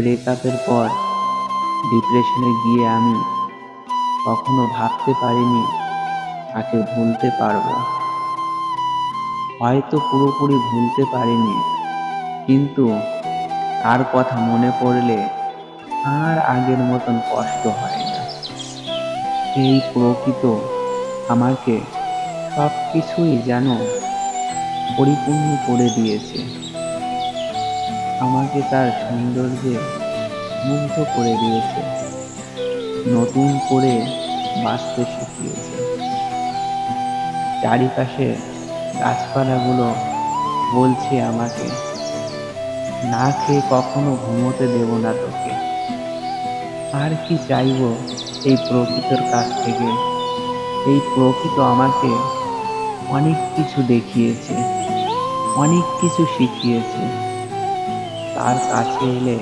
ব্রেকআপের পর ডিপ্রেশনে গিয়ে আমি কখনো ভাবতে পারিনি তাকে ভুলতে পারব। হয়তো পুরোপুরি ভুলতে পারিনি, কিন্তু তার কথা মনে পড়লে আর আগের মতন কষ্ট হয় না। এই প্রকৃত আমাকে সব কিছুই যেন পরিপূর্ণ করে দিয়েছে। আমাকে তার সৌন্দর্যে মুগ্ধ করে দিয়েছে, নতুন করে বাঁচতে শিখিয়েছে। চারিপাশে গাছপালাগুলো বলছে আমাকে, না খেয়ে কখনো ঘুমোতে দেব না তোকে। আর কি চাইব এই প্রকৃতর কাছ থেকে? এই প্রকৃত আমাকে অনেক কিছু দেখিয়েছে, অনেক কিছু শিখিয়েছে। তার কাছে এলে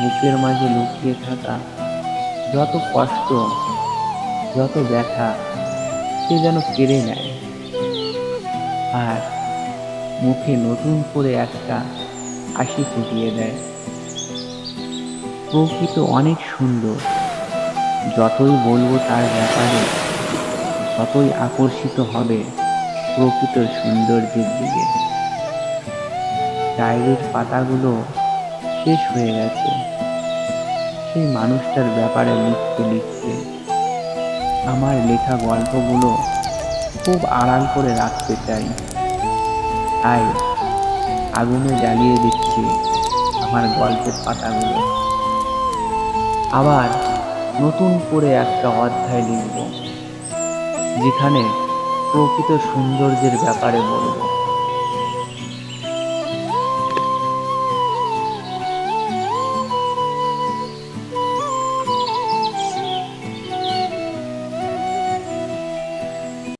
বুকের মাঝে লুকিয়ে থাকা যত কষ্ট, যত ব্যথা, সে যেন কেড়ে নেয়। আর মুখে নতুন করে একটা হাসি ফুটিয়ে দেয়। প্রকৃত অনেক সুন্দর। যতই বলব তার ব্যাপারে, ততই আকর্ষিত হবে প্রকৃত সৌন্দর্যের দিকে। ডায়েরির পাতাগুলো শেষ হয়ে গেছে। সেই মানুষটার ব্যাপারে লিখতে লিখতে আমার লেখা গল্পগুলো খুব আড়াল করে রাখতে চাই। তাই আগুনে জ্বালিয়ে দিচ্ছি আমার গল্পের পাতাগুলো। আবার নতুন করে একটা অধ্যায় লিখব, যেখানে প্রকৃত সৌন্দর্যের ব্যাপারে বলব।